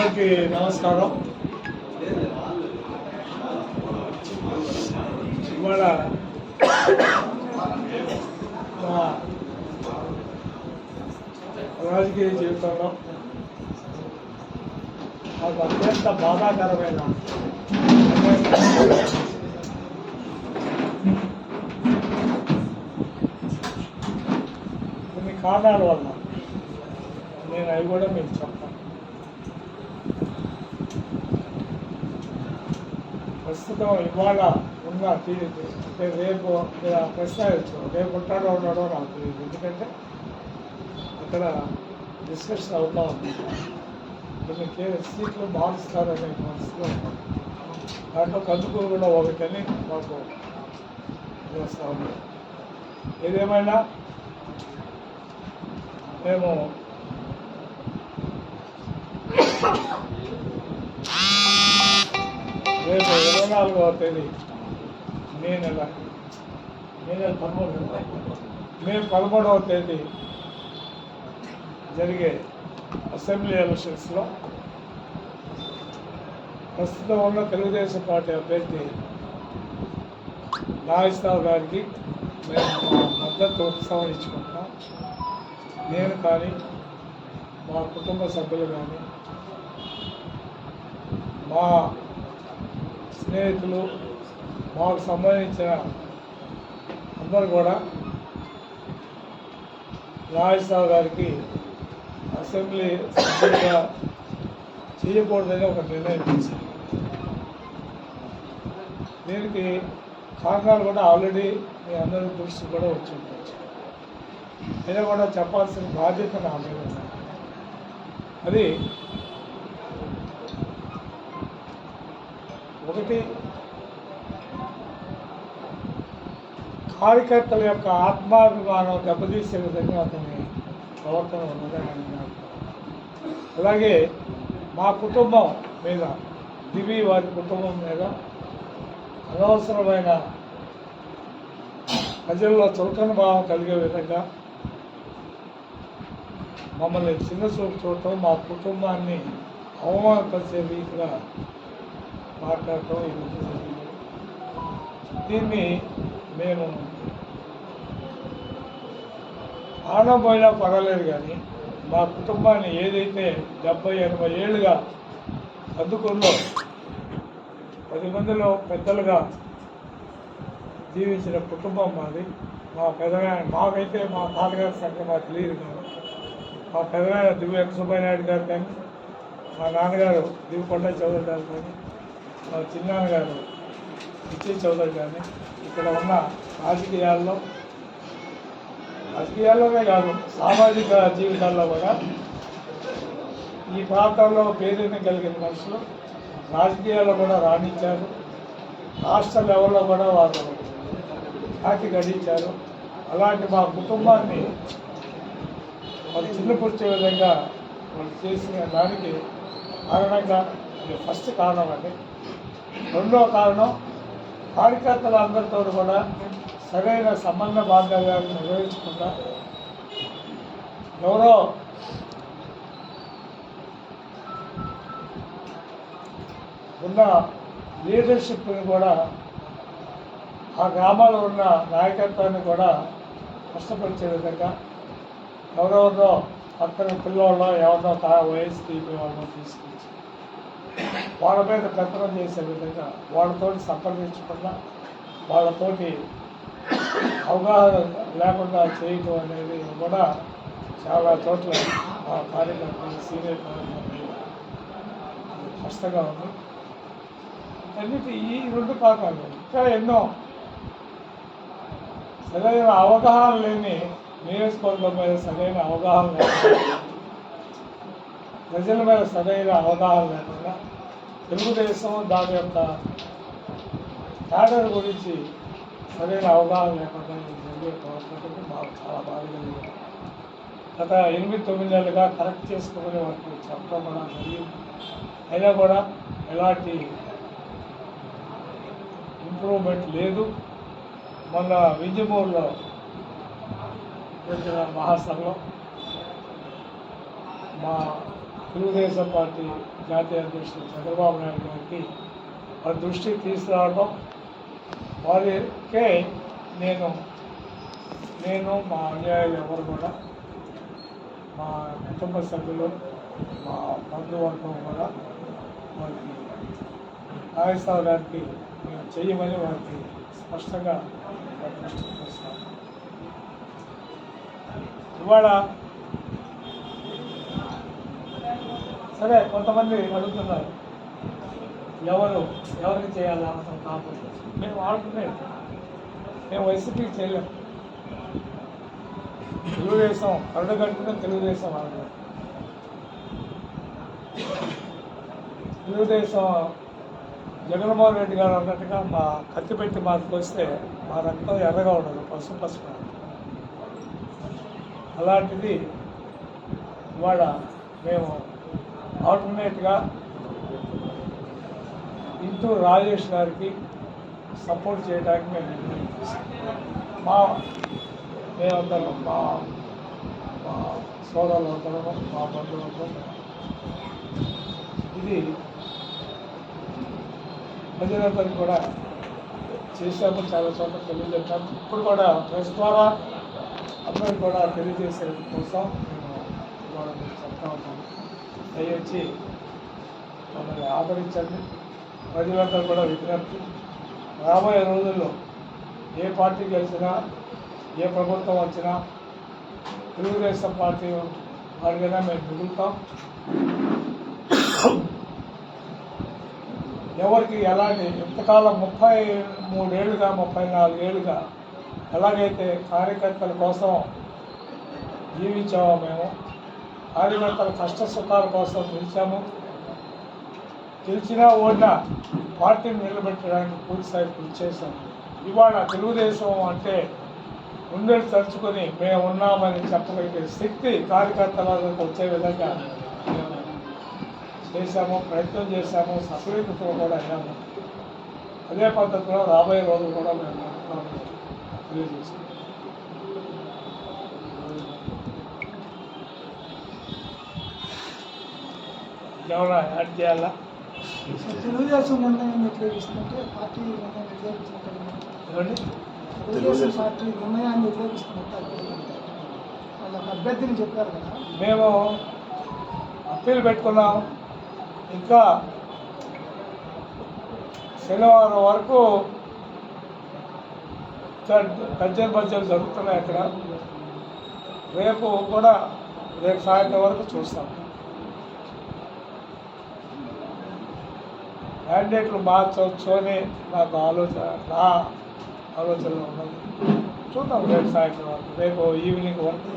అందరికీ నమస్కారం. ఇవాళ మా రాజకీయ జీవితంలో మాకు అత్యంత బాధాకరమైన కొన్ని కారణాల వల్ల నేను అవి కూడా మీకు చెప్పాను ప్రస్తుతం ఇవాళ ఉన్న తీరు అంటే రేపు మీరు ప్రశ్నించు రేపు ఉంటాడో ఉన్నాడో నాకు తెలియదు ఎందుకంటే అక్కడ డిస్కషన్ అవుతా ఉంది. కొన్ని కే- సీట్లు మారుస్తారనే మనసులో దాంట్లో కందుకూరు కూడా ఒకటని మాకు చేస్తా ఉంది. ఏదేమైనా మేము రేపు ఇరవై నాలుగవ తేదీ. మే నెల. మే నెల పదమూడు మే పదమూడవ తేదీ జరిగే అసెంబ్లీ ఎలక్షన్స్లో ప్రస్తుతం ఉన్న తెలుగుదేశం పార్టీ అభ్యర్థి నాగేశ్వరరావు గారికి మేము మద్దతు మద్దతు ఇచ్చుకుంటున్నాం నేను కానీ మా కుటుంబ సభ్యులు కానీ మా స్నేహితులు మాకు సంబంధించిన అందరూ కూడా నాగేశ్వరరావు గారికి అసెంబ్లీ సభ్యులుగా చేయకూడదని ఒక నిర్ణయం తీసుకుంది దీనికి కారణాలు కూడా ఆల్రెడీ మీ అందరి దృష్టి కూడా వచ్చి ఉండొచ్చు. కూడా చెప్పాల్సిన బాధ్యత నా మీద అది ఒకటి కార్యకర్తల యొక్క ఆత్మాభిమానం దెబ్బతీసే విధంగా అతని ప్రవర్తన ఉన్నదని అలాగే మా కుటుంబం మీద దివి వారి కుటుంబం మీద అనవసరమైన ప్రజల్లో చులకన భావం కలిగే విధంగా మమ్మల్ని చిన్న చూపు చూడటం మా కుటుంబాన్ని అవమానపరిచే రీతిగా మాట్లాడటం దీన్ని మేము ప్రాణం పోయినా పర్వాలేదు కానీ మా కుటుంబాన్ని ఏదైతే డెబ్బై ఎనభై ఏళ్ళుగా అందుకుల్లో పది మందిలో పెద్దలుగా జీవించిన కుటుంబం మాది. మా పెదనాయన మాకైతే మా తాతగారి సంఖ్య మాకు తెలియదు కానీ మా పెదనాయన దివ్య సుబ్బయ్యనాయుడు గారు కానీ మా నాన్నగారు దివ్యకొండ చౌదరి గారు కానీ మా చిన్నాన్నగారు విజయ్ చౌదరి కానీ ఇక్కడ ఉన్న రాజకీయాల్లో రాజకీయాల్లోనే కాదు సామాజిక జీవితాల్లో కూడా ఈ ప్రాంతంలో పేదరికం కలిగిన మనుషులు రాజకీయాల్లో కూడా రాణించారు. రాష్ట్ర లెవెల్లో కూడా వారు ఖ్యాతి గడించారు. అలాంటి మా కుటుంబాన్ని వాళ్ళు చిన్నపుచ్చే విధంగా వాళ్ళు చేసిన దానికి కారణంగా ఫస్ట్ కారణం అండి. రెండో కారణం కార్యకర్తలందరితో కూడా సరైన సంబంధ బాంధవ్యాలను నిర్వహించకుండా ఎవరో ఉన్న లీడర్షిప్ని కూడా ఆ గ్రామాల్లో ఉన్న నాయకత్వాన్ని కూడా కష్టపరిచే విధంగా ఎవరెవరినో పక్కన పిల్లోళ్ళో ఎవరినో తా వయసు తీపి వాళ్ళనో తీసుకొచ్చి వాళ్ళ మీద పెత్తనం చేసే విధంగా వాళ్ళతోటి సంప్రదించకుండా వాళ్ళతోటి అవగాహన లేకుండా చేయటం అనేది కూడా చాలా చోట్ల మా కార్యకర్తలు సీనియర్ కార్యకర్తలు కష్టంగా ఉంది. అన్నిటి ఈ రెండు కారణాలు ఇంకా ఎన్నో. సరైన అవగాహన లేని నియోజకవర్గం మీద సరైన అవగాహన లేకుండా ప్రజల మీద సరైన అవగాహన లేకుండా తెలుగుదేశం దాని యొక్క క్యాడర్ గురించి సరైన అవగాహన లేకుండా జరిగే ప్రవర్తనకు మాకు చాలా బాధ గత ఎనిమిది తొమ్మిది నెలలుగా కరెక్ట్ చేసుకోమని వారికి చెప్పడం కూడా జరిగింది. అయినా కూడా ఎలాంటి ఇంప్రూవ్మెంట్ లేదు. మొన్న వింజమూరులో జరిగిన మహాసభలో మా తెలుగుదేశం పార్టీ జాతీయ అధ్యక్షుడు చంద్రబాబు నాయుడు గారికి వారి దృష్టికి తీసుకురావడం వారికే నేను నేను మా అన్యాయులు ఎవరు కూడా మా కుటుంబ సభ్యులు మా బంధువర్గం కూడా వారికి నాగేశ్వర గారికి మేము చేయమని వారికి స్పష్టంగా వారి దృష్టికి తీసుకురావడం. ఇవాళ సరే కొంతమంది అడుగుతున్నారు. ఎవరు? ఎవరికి చేయాలా అసలు కాకపోతే? మేము ఆడుకునేది మేము వైసీపీకి చేయలేము తెలుగుదేశం కరుడుగట్టుకుని తెలుగుదేశం ఆడలేదు తెలుగుదేశం జగన్మోహన్ రెడ్డి గారు అన్నట్టుగా మా కత్తి పెట్టి మాకు వస్తే మా రక్తం ఎర్రగా ఉండదు పసుపు పసుపు. అలాంటిది ఇవాళ మేము ఆల్టర్నేట్గా ఇంటూ రాజేష్ గారికి సపోర్ట్ చేయడానికి మేము నిర్ణయం తీసుకున్నాం. మా మేమందరం మా మా సోదరులు మా బంధువులందరం ఇది ప్రజలందరికీ కూడా చేశాము చాలా చోట్ల తెలియజేస్తాం ఇప్పుడు కూడా ప్రెస్ ద్వారా అందరికీ కూడా తెలియజేసే కోసం మేము చెప్తా ఉన్నాము. దయచి మమ్మల్ని ఆదరించండి. ప్రజలందరూ కూడా విజ్ఞప్తి రాబోయే రోజుల్లో ఏ పార్టీ గెలిచినా ఏ ప్రభుత్వం వచ్చినా తెలుగుదేశం పార్టీ వారికైనా మేము మిగులుతాం. ఎవరికి ఎలాంటి ఇంతకాలం ముప్పై మూడేళ్ళుగా ముప్పై నాలుగేళ్ళుగా ఎలాగైతే కార్యకర్తల కోసం జీవించామో మేము కార్యకర్తల కష్ట సుఖాల కోసం నిలిచాము. గెలిచినా ఓడినా పార్టీని నిలబెట్టడానికి పూర్తిస్థాయి కృషి చేశాం. ఇవాళ తెలుగుదేశం అంటే ముందడు తలుచుకొని మేము ఉన్నామని చెప్పగలిగే శక్తి కార్యకర్తలకు వచ్చే విధంగా చేశాము ప్రయత్నం చేశాము సఫలీకృతం కూడా అయ్యాము. అదే పద్ధతిలో రాబోయే రోజులు కూడా మేము నడుపుతామని ఏమన్నా యాడ్ చేయాలా? తెలుగుదేశం నిర్ణయం వ్యతిరేకిస్తుంటే పార్టీ నిర్ణయం వ్యతిరేకిస్తున్నట్టు ఏమండి తెలుగుదేశం పార్టీ నిర్ణయాన్ని వ్యతిరేకిస్తున్నట్టు వాళ్ళ అభ్యర్థిని చెప్పారు కదా. మేము అప్పీల్ పెట్టుకున్నాం. ఇంకా శనివారం వరకు తర్జన భర్జనలు జరుగుతున్నాయి అక్కడ. రేపు కూడా రేపు సాయంత్రం వరకు చూస్తాం. క్యాండిడేట్లు మార్చవచ్చు అని నాకు ఆలోచన నా ఆలోచనలో ఉన్నది చూద్దాం రేపు సాయంత్రం వరకు రేపు ఈవినింగ్ వరకు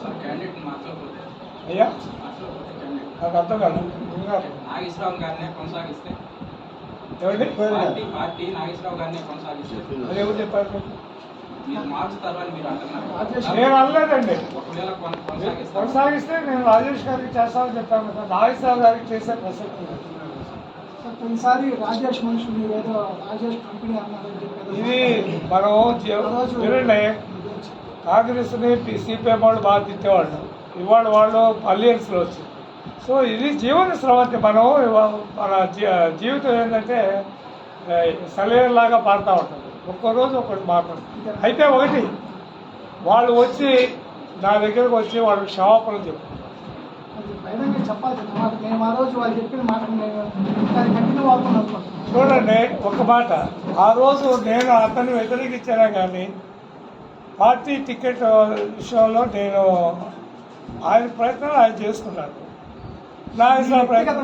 సార్ క్యాండిడేట్ మార్చకపోతే అయ్యా మార్చకపోతే క్యాండిడేట్ నాకు అర్థం కాదు ఇంకా నాగేశ్వరరావు గారినే కొనసాగిస్తే ఏమండి పార్టీ పార్టీ నాగేశ్వరరావు గారినే కొనసాగిస్తే అది ఎవరు చెప్పారు నేను అనలేదండి. కొనసాగిస్తే నేను రాజేష్ గారికి చేస్తామని చెప్పాను కదా నాగేశ్వరరావు గారికి చేసే ప్రసక్తి పోయినసారి రాజేష్ మనుషులు మీరు ఏదో రాజేష్ కంపెనీ అన్నారని చెప్పి ఇది మనం వినండి. కాంగ్రెస్ని సిపిఎం వాళ్ళు బాగా తిట్టేవాళ్ళు. ఇవాళ వాళ్ళు అలియన్స్లో వచ్చి. సో ఇది జీవన స్రవంతి. మనం మన జీ- జీవితం ఏంటంటే సలేలాగా పాడుతూ ఉంటుంది ఒక్కరోజు ఒకటి మాట్లాడు అయితే ఒకటి వాళ్ళు వచ్చి నా దగ్గరకు వచ్చి వాళ్ళు క్షమాపణ చెప్తారు. మాట. మాట చూడండి ఒక మాట. ఆ రోజు నేను అతన్ని వ్యతిరేకించానే కానీ పార్టీ టికెట్ విషయంలో నేను ఆయన ప్రయత్నం ఆయన చేసుకున్నాడు నా ప్రయత్నం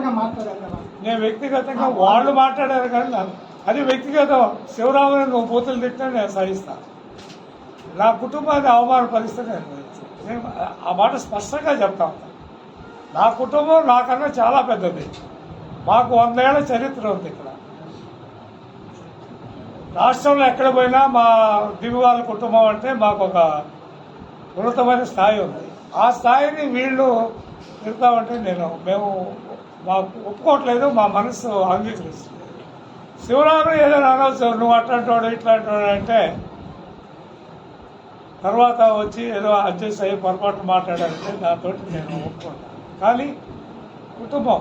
నేను వ్యక్తిగతంగా వాళ్ళు మాట్లాడారు కానీ నాకు అది వ్యక్తిగతం. శివరామని నువ్వు పూతలు తిట్టినా నేను సహిస్తా. నా కుటుంబాన్ని అవమానపరిస్తే నేను నేను ఆ మాట స్పష్టంగా చెప్తా ఉంటాను నా కుటుంబం నాకన్నా చాలా పెద్దది. మాకు వందేళ్ళ చరిత్ర ఉంది ఇక్కడ. రాష్ట్రంలో ఎక్కడ పోయినా మా దిగువాళ్ళ కుటుంబం అంటే మాకు ఒక ఉన్నతమైన స్థాయి ఉంది. ఆ స్థాయిని వీళ్ళు తిడతామంటే నేను మేము మాకు ఒప్పుకోవట్లేదు మా మనసు అంగీకరిస్తుంది. శివరాము ఏదైనా అనవచ్చు నువ్వు అట్లాంటోడు ఇట్లాంటోడు అంటే తర్వాత వచ్చి ఏదో అడ్జస్ట్ అయ్యి పొరపాటు మాట్లాడాలంటే దాంతో నేను ఒప్పుకుంటాను కానీ కుటుంబం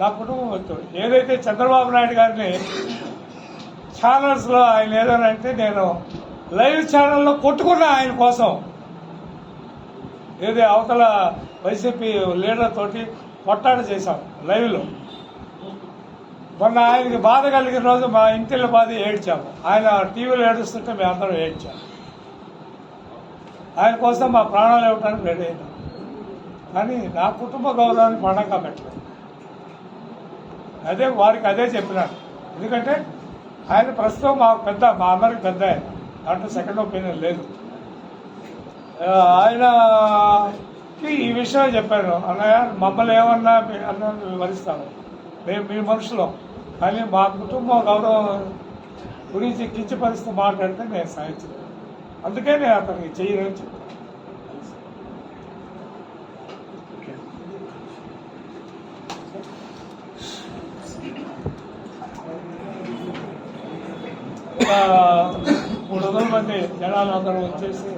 నా కుటుంబం వద్దు ఏదైతే చంద్రబాబు నాయుడు గారిని ఛానల్స్లో ఆయన ఏదైనా అంటే నేను లైవ్ ఛానల్లో కొట్టుకున్నా ఆయన కోసం. ఏది అవతల వైసీపీ లీడర్ తోటి కొట్టాడు చేశాం లైవ్లో. మొన్న ఆయనకి బాధ కలిగిన రోజు మా ఇంటిలో బాధ ఏడ్చాము. ఆయన టీవీలో ఏడుస్తుంటే మేము అందరం ఏడ్చాము ఆయన కోసం మా ప్రాణాలు ఇవ్వడానికి రెడీ అయినాం. కానీ నా కుటుంబ గౌరవాన్ని పడంగా పెట్టలేదు. అదే వారికి అదే చెప్పినాను ఎందుకంటే ఆయన ప్రస్తుతం మా పెద్ద మా అందరికి పెద్ద ఆయన. దాంట్లో సెకండ్ ఒపీనియన్ లేదు. ఆయనకి ఈ విషయం చెప్పాను. అన్నయ్య మమ్మల్ని ఏమన్నా అన్న వివరిస్తాను మేము మీ మనుషులు. కానీ మా కుటుంబ గౌరవం గురించి కించపరిస్తూ మాట్లాడితే నేను సహించలేదు అందుకే నేను అతనికి చెయ్యని చెప్పాను ఒక మూడు వందల మంది జనాలు అందరూ వచ్చేసి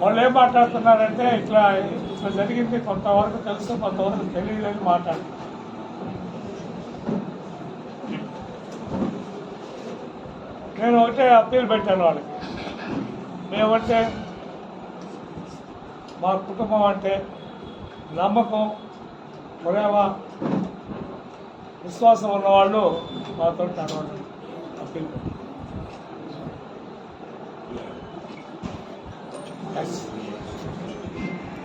వాళ్ళు ఏం మాట్లాడుతున్నారంటే ఇట్లా ఇట్లా జరిగింది కొంతవరకు తెలుసు కొంతవరకు తెలియదని మాట్లాడుతున్నారు నేను ఒకటే అప్పీల్ పెట్టాను వాళ్ళకి. మేమంటే మా కుటుంబం అంటే నమ్మకం ప్రేమ విశ్వాసం ఉన్నవాళ్ళు మాతో నడవండి. అప్పీల్ పెట్టాను.